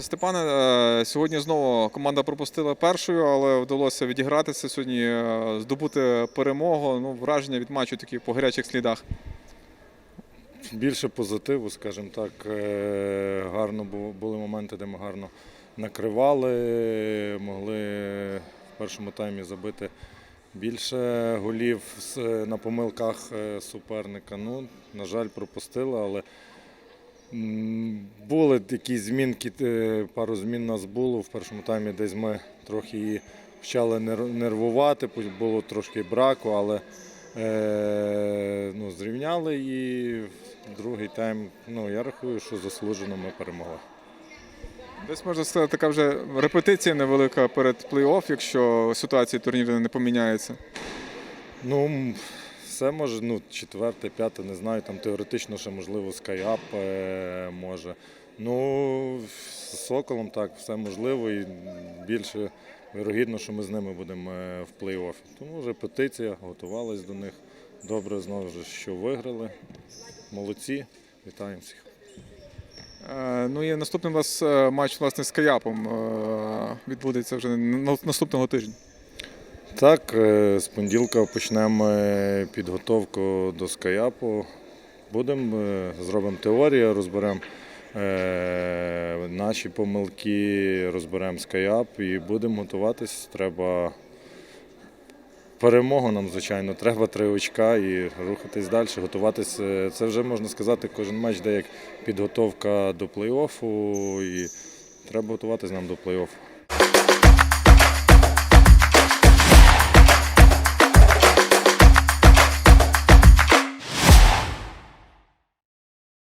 Степане, е, сьогодні знову команда пропустила першою, але вдалося відігратися сьогодні, е, здобути перемогу. Ну, враження від матчу такі по гарячих слідах. Більше позитиву, скажімо так. Е, Гарно були моменти, де ми гарно накривали, могли в першому таймі забити більше голів на помилках суперника. Ну, на жаль, пропустили, але були якісь змінки, е, пару змін у нас було. В першому таймі десь ми трохи її почали нервувати, було трошки браку, але е, ну, зрівняли і другий тайм, ну, я рахую, що заслужено ми перемогли. Десь можна сказати, така вже репетиція невелика перед плей-офф, якщо ситуація турніру не поміняється. Ну, все може, ну, четверте, п'яте, не знаю, там теоретично ще можливо скайап е, може. Ну, з Соколом так, все можливо і більше вірогідно, що ми з ними будемо е, в плей-оффі. Тому репетиція, готувалися до них. Добре знову ж, що виграли. Молодці, вітаємо всіх. Е, Ну і наступний у вас е, матч власне з Каяпом відбудеться вже наступного тижня. Так, е, з понеділка почнемо підготовку до скаяпу. Будемо, е, зробимо теорію, розберемо е, наші помилки, розберемо скаяп і будемо готуватись. Треба перемогу нам, звичайно, треба три очка і рухатись далі, готуватись. Це вже можна сказати, кожен матч де як підготовка до плей-оффу і треба готуватись нам до плей-оффу.